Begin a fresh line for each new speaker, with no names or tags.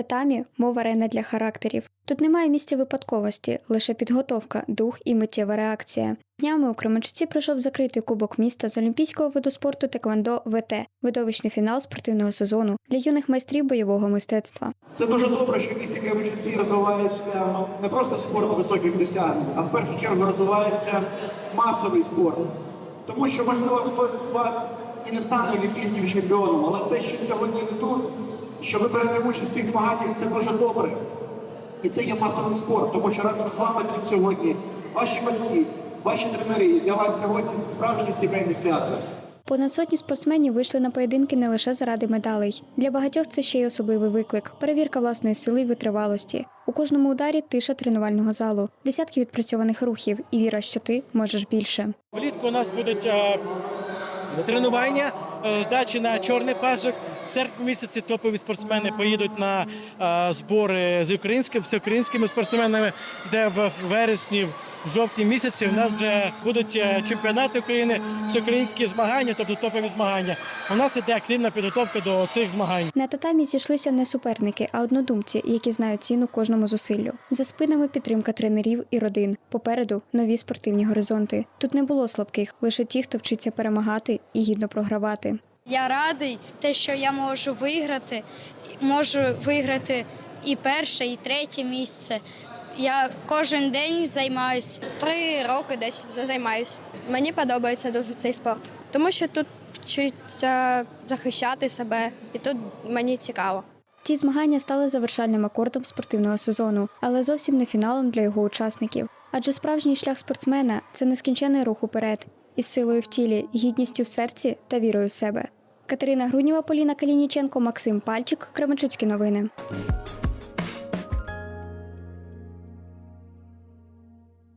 Татамі мова арена для характерів. Тут немає місця випадковості, лише підготовка, дух і миттєва реакція. Днями у Кременчуці пройшов закритий кубок міста з олімпійського виду спорту Теквондо ВТ, видовищний фінал спортивного сезону для юних майстрів бойового мистецтва.
Це дуже добре, що в місті Кременчуці розвивається ну, не просто спорт високих досягнень, а в першу чергу розвивається масовий спорт. Тому що, можливо, хтось з вас і не стане олімпійським чемпіоном, але те, що сьогодні ви тут, що ви берете участь в цих змаганнях, це дуже добре. І це є масовий спорт, тому що разом з вами тут сьогодні ваші батьки, ваші тренери. Для вас сьогодні це справжнє сімейне свято.
Понад сотні спортсменів вийшли на поєдинки не лише заради медалей. Для багатьох це ще й особливий виклик перевірка власної сили й витривалості. У кожному ударі тиша тренувального залу, десятки відпрацьованих рухів і віра, що ти можеш більше.
Влітку у нас будуть е, тренування, е, здачі на чорний пасок. В серпні місяці топові спортсмени поїдуть на збори з українськими всеукраїнськими спортсменами, де в вересні, в жовтні місяці у нас вже будуть е, чемпіонати України, всеукраїнські змагання, тобто топові змагання. У нас іде активна підготовка до цих змагань.
На татамі зійшлися не суперники, а однодумці, які знають ціну кожному зусиллю. За спинами підтримка тренерів і родин. Попереду нові спортивні горизонти. Тут не було слабких, лише ті, хто вчиться перемагати і гідно програвати.
Я радий, те, що я можу виграти, можу виграти і перше, і третє місце. Я кожен день займаюся.
Три роки десь вже займаюся. Мені подобається дуже цей спорт, тому що тут вчиться захищати себе, і тут мені цікаво.
Ці змагання стали завершальним акордом спортивного сезону, але зовсім не фіналом для його учасників. Адже справжній шлях спортсмена це нескінчений рух уперед, із силою в тілі, гідністю в серці та вірою в себе. Катерина Грудніва, Поліна Калініченко, Максим Пальчик, Кременчуцькі новини.